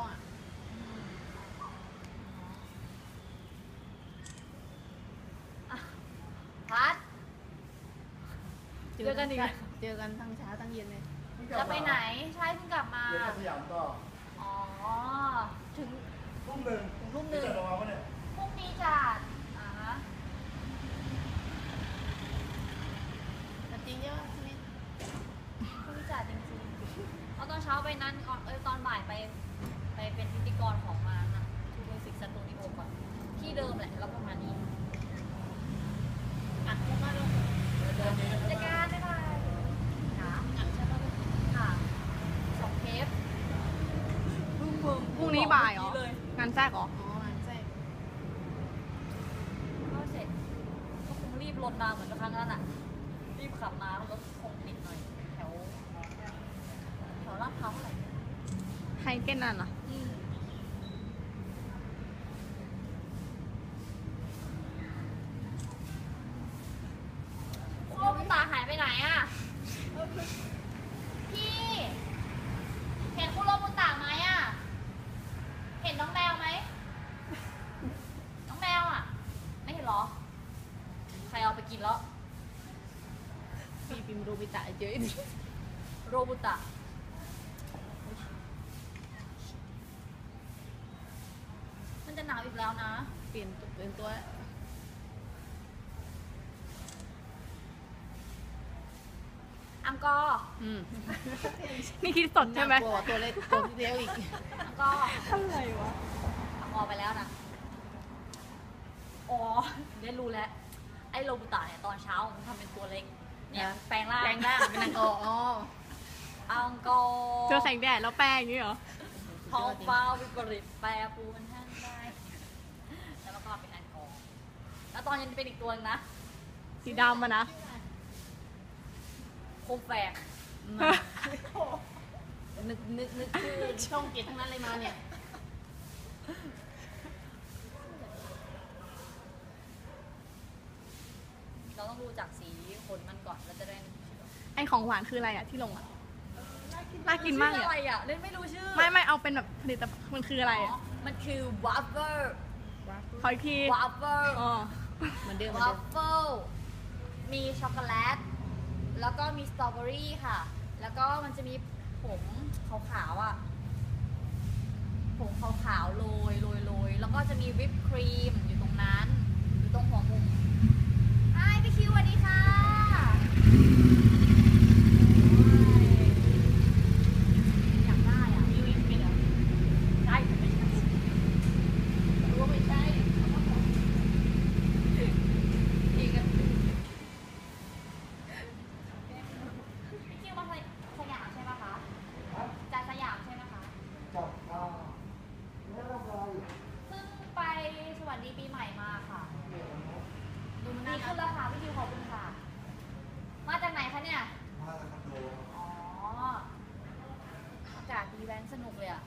เขาอะพัด เจอกันอีกแล้ว เจอกันทั้งเช้าทั้งเย็นเลย จะไปไหน ใช่เพิ่งกลับมา เดี๋ยวไปสยามต่ออ๋อ ถึงทุ่มหนึ่งถึงทุ่มหนึ่งจะรอวะเนี่ยพรุ่งนี้จัดอ่าฮะแต่จริงเยอะที่นี่พรุ่งนี้จัดจริงๆเอาตอนเช้าไปนั้นก่อนเออตอนบ่ายไป ไปเป็นพิธีกรของมานะทูมิวสิกสตูดิโอก่อน ที่เดิมแหละแล้วประมาณนี้อัดใช่ปะลูกเดี๋ยวเจอกันจัดการได้ไหมค่ะอัดใช่ปะลูกค่ะสองเทปพรุ่งนี้บ่ายเหรอ เลยงานแทรกเหรอ อ๋ออัดใช่เข้าเสร็จก็คงรีบรถมาเหมือนครั้งนั้นอะ รีบขับมารถคงติดหน่อย แถวแถวลาดพร้าวเท่าไหร่เนี่ยไฮเก้นนั่นเหรอ อืมโค้งตาหายไปไหนอะ พี่ เห็นคุณโรบุตาไหมอะ เห็นน้องแมวไหม น้องแมวอะ ไม่เห็นเหรอ ใครเอาไปกินแล้ว พี่ปิมรูบิตะเจออีกโรบุตะมันจะหนาวอีกแล้วนะ เปลี่ยนตัวเปลี่ยนตัวอังกอร์อืมนี่คิดสดใช่ไหมน่ากลัวกว่าตัวเล็กตัวที่เดียวอีกอังกอร์อะไรวะอังกอร์ไปแล้วนะอ๋อได้รู้แล้ว ไอ้โรบุตะเนี่ยตอนเช้ามันทำเป็นตัวเล็ก เนี่ยนะแปลงร่างแปลงร่างเป็นนางกออ๋ออังกอร์เจอแสงแดดแล้วแป้งอย่างนี้เหรอท้องฟ้าวิปริตแปรปรวนท่านได้ แล้วก็เป็นอังกอร์แล้วตอนเย็นเป็นอีกตัวหนึงนะ สีดำอะนะโคมแฝกมานึกนึกนึกชื่อช่องเจ็ดทั้งนั้นเลยมาเนี่ยเราต้องดูจากสี ขนมันก่อนเราจะได้นึกชื่อไอของหวานคืออะไรอะที่ลงอะ น่ากินมากเลยชื่ออะอะไรอะเล่นไม่รู้ชื่อไม่ไม่เอาเป็นแบบผลิตภัณฑ์มันคืออะไรอ๋อะอมันคือวัฟเฟิลขออีกทีวัฟเฟิล อ๋อ เหมือนเดิมเหมือนวัเดิฟมเฟิล มีช็อกโกแลต แล้วก็มีสตรอเบอรี่ค่ะ แล้วก็มันจะมีผงขาวๆอะ ผงขาวๆโรยโรยโรยแล้วก็จะมีวิปครีมอยู่ตรงนั้น อยู่ตรงหัวมุมไอ้พี่คิวสวัสดีค่ะอยากได้อะ ยูอินเป็นเหรอ ได้แต่ไม่ใช่ รู้ว่าไม่ใช่อีกอะ พี่คิวมาสยามใช่ไหมคะจากสยามใช่ไหมคะ จับอ่าไม่ต้องรออยู่ เพิ่งไปสวัสดีปีใหม่มาค่ะ ดูมัน ดี น่า ขึ้น รั แล้ ก วค่ะพี่คิวขอบคุณค่ะ มาจากไหนคะเนี่ย มาคอนโด อ๋อ อากาศดีแว้นสนุกเลยอะ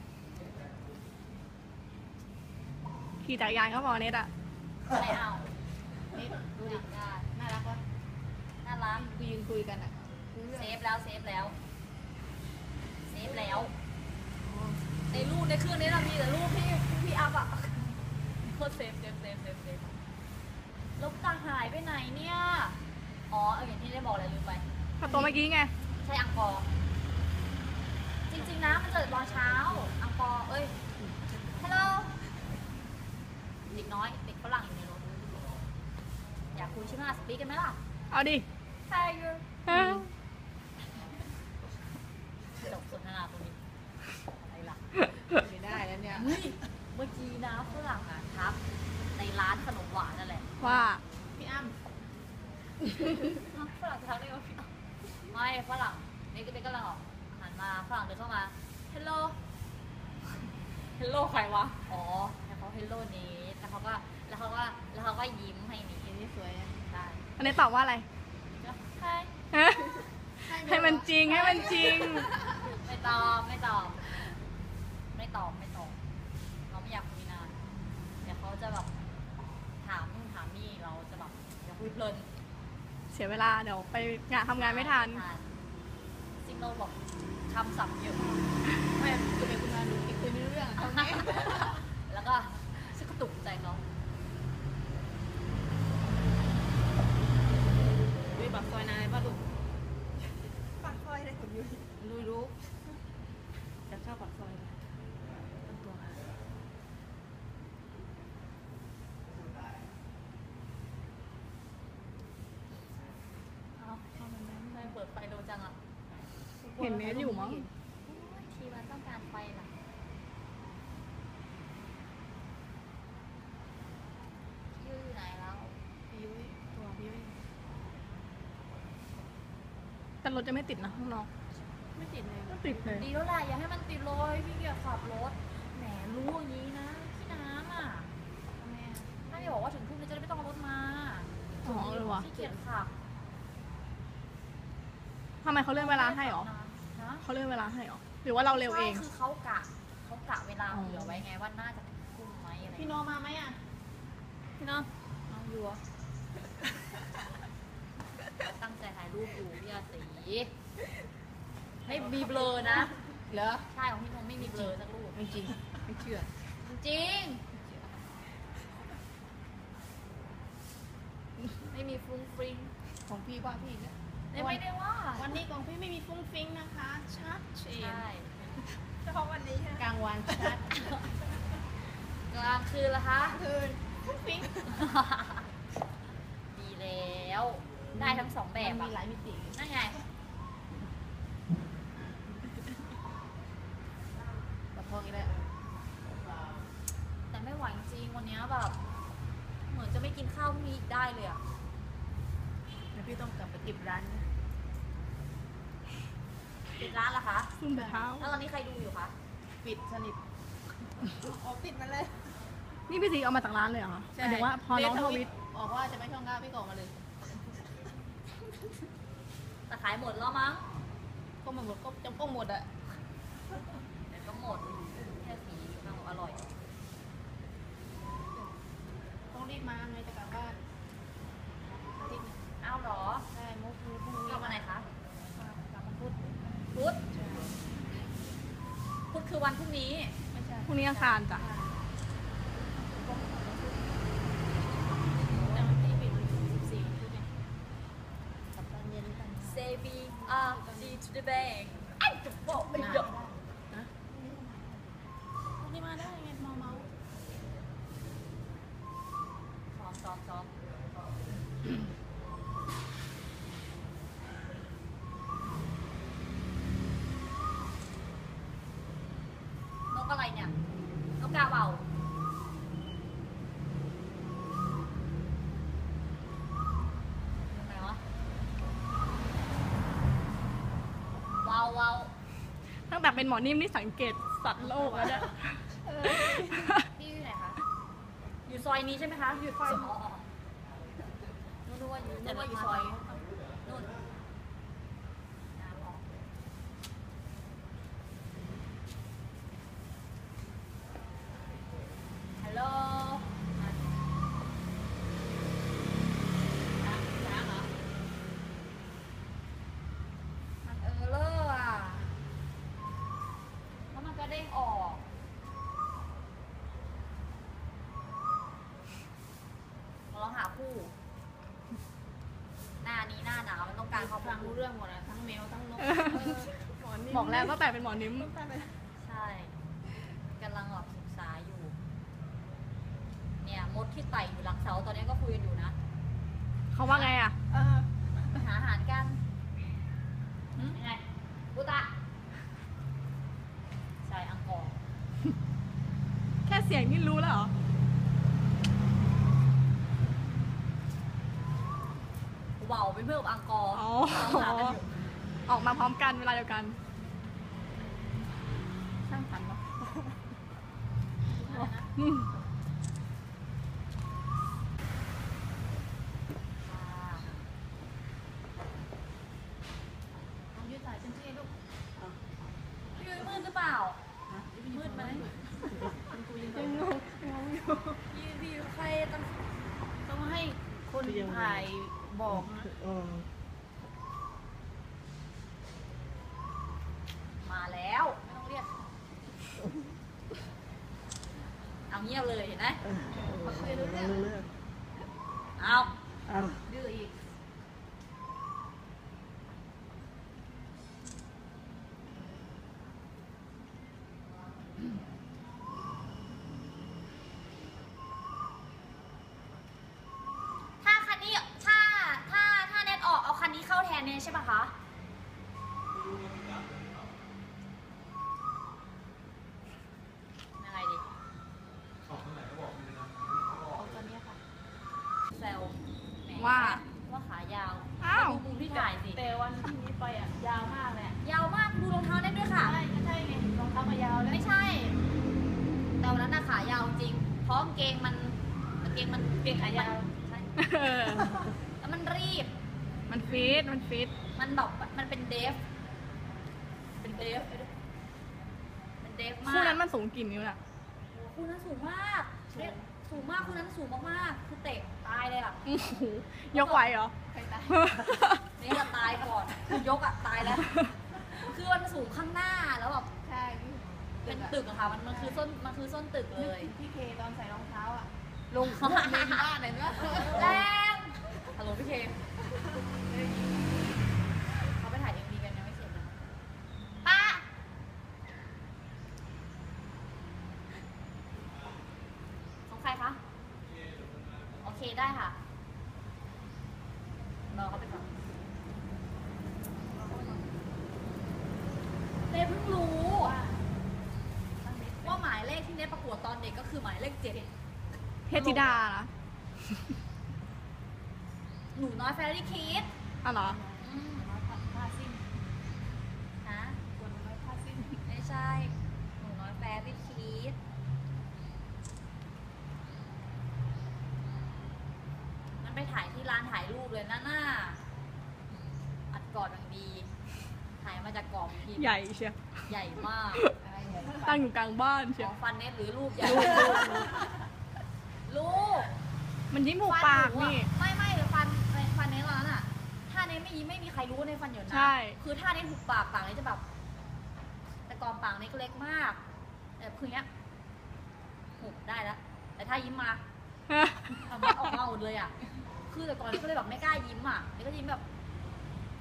ขี่จักรยานก็พอเน็ตอะไม่เอาดูดิน่ารักวะน่ารักกูยืนคุยกันอะเซฟแล้วเซฟแล้วเซฟแล้ว ในรูปในเครื่องนี้เรามีแต่รูปพี่พี่อัพอะโคตรเซฟเซฟเซฟเซฟเซฟล้วตาหายไปไหนเนี่ยอ๋อเอออย่างที่ได้บอกเลยลืมไปกับตัวเมื่อกี้ไง ใช่อังกอร์จริงๆนะมันเกิดตอนเช้า อังกอร์ เอ้ย ฮัลโหล เด็กน้อย เด็กฝรั่งอยู่ในรถ อยาก คุยใช่ไหมล่ะสปีกกันไหมล่ะ เอาดิ Hi ตอบว่าอะไรใฮะให้มันจริงให้มันจริง ไม่ตอบไม่ตอบ ไม่ตอบไม่ตอบเราไม่อยากคุยนานเดี๋ยวเขาจะแบบถามนู่นถามนี่เราจะแบบเดี๋คุยเพลินเสียเวลาเดี๋ยวไปงานทำงานไม่ทันซิงโนบอกคำศัพท์เยอะไม่คุยไปคุยมาดูคุยไม่รู้เรื่องเขาแน่แล้วก็ซึ่งกระตุกใจเขา ป่ะลูกปากซอยอะไรขอยุ้ยรู้รู้จะชอบปากซอยไหมตั้งตัวค่เอาเอามันได้เปิดไฟโดจังอะ เห็นแมสอยู่มั้ง แต่รถจะไม่ติดนะข้างนอกไม่ติดเลย ไม่ติดเลยดีแล้วแหละอย่าให้มันติดเลยพี่เกียจขับรถ แหมรู้อย่างนี้นะพี่น้ำอะทำไมอะถ้าจะบอกว่าถึงทุ่มนี้จะได้ไม่ต้องเอารถมาอ๋อเออว่ะพี่เกียจขับทำไมเขาเลื่อนเวลาให้หรอฮะเขาเลื่อนเวลาให้หรอหรือว่าเราเร็วเอง ใช่คือเขากะเขากะเวลาอ๋อเผื่อไว้ไงว่าน่าจะถึงทุ่มไหมอะไรพี่โนมาไหมอะ พี่น้องน้องยัวตั้งใจถ่ายรูปอยู่พี่อาศีไม่มีเบลอนะ เหรอใช่ของพี่นนท์ไม่มีเบลอสักรูป ไม่จริง ไม่เชื่อ จริง ไม่มีฟุ้งฟริ้งของพี่ว่าพี่เนี่ยไม่ไม่ได้ว่าวันนี้ของพี่ไม่มีฟุ้งฟิ้งนะคะ ชัดเจนใช่ เฉพาะวันนี้กลางวันชัดกลางคืนละคะ คืนฟุ้งฟิ้ง ดีแล้ว ได้ทั้งสองแบบมันอะมีหลายมิตินั่นไงแต่พออีกแล้วแต่ไม่ไหวจริงๆวันเนี้ยแบบ เหมือนจะไม่กินข้าวพรุ่งนี้อีกได้เลยอะแล้วพี่ต้องกลับไปเก็บร้านนะปิดร้านละคะซุ่มแต่เท้าแล้วตอนนี้ใครดูอยู่คะปิดสนิทอ๋อปิดมาเลย นี่พี่สีเอามาจากร้านเลยเหรอหมายถึงว่าพอน้องทวิต บอกว่าจะไปช่องเก้าพี่ก็ออกมาเลย แต่ขายหมดแล้วมั้งก็มาหมดก็จำก็หมดอะเดี๋ยวก็หมดแค่สีน่าอร่อย ต้องรีบมาไงจะกลับบ้านอาทิตย์หนึงอ้าวเหรอใช่มุกรู้พรุ่งนี้กลับมาไหนคะกลับมาพุธพุธพุธคือวันพรุ่งนี้ ไม่ใช่พรุ่งนี้อาคารจ้ะ แต่มันที่ปิดสิบสี่พุธไงกลับตอนเย็นกัน saving up C to the bank ไอ้จะบอกไม่เยอะนะวันนี้มาได้ไงเมาเมา ซ้อมซ้อมซ้อมนกอะไรเนี่ย นกกาเบายังไงวะวาววาว ตั้ง แต่เป็นหมอนิ่มนี่สังเกตสัตว์โลกแล้วเนี่ยพี่อยู่ไหนคะ อยู่ซอยนี้ใช่ไหมคะ อยู่ซอยอ๋ออ๋อนู่นนึกว่าอยู่แต่ว่าอยู่ซอยนู่นน้ำออกฮัลโหล น้ำเหรอ มันเออเลอร์อะ แล้วมันก็เด้งออกเราลองหาคู่ หน้านี้หน้าหนาวมันต้องกา รความฟังรู้เรื่องหมดอะทั้งแมวทั้งนกบอกแล้วตั้งแต่เป็นหมอนิ่มใช่กำลังแบบศึกษาอยู่ เนี่ยมดที่ไต่อยู่หลังเสาตอนนี้ก็คุยกันอยู่นะ เขาว่าไงอะหาอาหารกันหึ ยังไงบุตะใช่อังกอร์แค่เสียงนี่รู้แล้วเหรอ เบาเป็นเพื่อนกับอังกอร์อ๋อเราหากันอยู่ออกมาพร้อมกันเวลาเดียวกัน ช่างฝันเนาะอืมค่ะน้องยืดสายเต็มที่ลูกพี่ยุ้ยมืดหรือเปล่ามืดไหมยังงงงงอยู่พี่พี่ยุ้ยใครต้องต้องให้คนถ่าย บอกนะมาแล้วไม่ต้องเรียก เอาเงียบเลยเห็นไหม มาคุยรู้เรื่อง เอา ดื้ออีก ถ้าคันนี้ถ้าถ้าถ้าเน็ตออกเอาคันนี้เข้าแทนเน็ตใช่ปะคะ ไว่า ว่าขายาวอ้าว ดูมุมที่ถ่ายสิ แต่วันที่นี้ไปอะยาวมากเลยอะยาวมากดูรองเท้าได้ด้วยค่ะ ใช่ก็ใช่ไงรองเท้ามายาวแล้วไม่ใช่ แต่วันนั้นน่ะขายาวจริง เพราะกางเกงมันกางเกงมันเกงขายาวใช่เออแล้วมันรีบ มันฟิตมันฟิตมันแบบมันเป็นเดฟ เป็นเดฟเป็นเดฟมากคู่นั้นมันสูงกี่นิ้วน่ะ โอ้โหคู่นั้นสูงมากเรียก สูงมากคู่นั้นสูงมากๆคือเตะตายเลยอะโอ้โหยกไหวเหรอใครตาย นี่จะตายก่อนคือยกอะตายแล้ว คือมันสูงข้างหน้าแล้วแบบใช่เป็นตึกอะค่ะ มันมันคือส้นมันคือส้นตึกเลย พี่เคตอนใส่รองเท้าอะ ลงเขาเมนบ้านเลยนะ แรงฮัลโหลพี่เคเขาไปถ่ายเอ็มวีกันยังไม่เสร็จนะป้าของใครคะ โอเคได้ค่ะ ร อเขาไปก่อนเนยเพิ่งรู้ว่าหมายเลขที่เนยประกวดตอนเด็กก็คือหมายเลขเจ็ดเทพธิดานะหนูน้อยแฟรี่คิดอ๋อเหรอผ้าสิ้นฮะคนน้อยผ้าสิ้นไม่ใช่ หนูน้อยแฟรี่คิด มันไป ถ่ายที่ร้านถ่ายรูปเลยนะน่าอัดกอดอย่างดี ถ่ายมาจากกรอบพิมพ์ใหญ่เชียวใหญ่มากอะไรเนี่ยตั้งอยู่กลางบ้านเชีขยอวงฟันเน็ตหรือรูปใหญ่ลูกมันยิ้มหูปากฟัหอะนี่ไม่ไม่เลยฟันฟันเน็ตร้านอะ ถ้าเน็ตไม่ยิ้มไม่มีใครรู้ว่าเน็ตฟันเหยินนะใช่ คือถ้าเน็ตหุบปากปากเน็ตจะแบบ แต่ก่อนปากเน็ตก็เล็กมากแต่คือเนี้ยหุบได้แล้วแต่ถ้ายิ้มมาทำมันออกมาหมดเลยอะ คือแต่ก่อนเน็ตก็เลยแบบไม่กล้ายิ้มอะเน็ตก็ยิ้มแบบ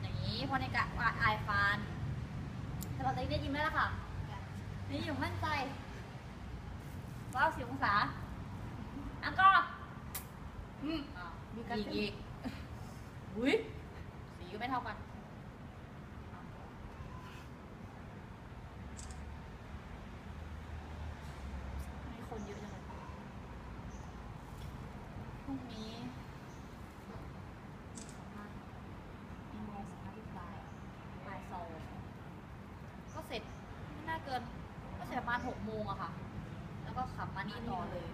อย่างนี้เพราะในกะว่าอายฟันแต่ตอนนี้เน็ตยิ้มได้แล้วค่ะ นี่อยู่มั่นใจว้าวสิบองศาอังก็อืมอ้าวมีการอีกอีกอุ้ยสีก็ไม่เท่ากันมีคนเยอะจังเลยพรุ่งนี้มีโมงสัมภาษณ์ที่บ่ายบ่ายสองก็เสร็จไม่น่าเกิน ก็เสร็จประมาณหกโมงอะค่ะ แล้วก็ ขับมานี่ต่อเลย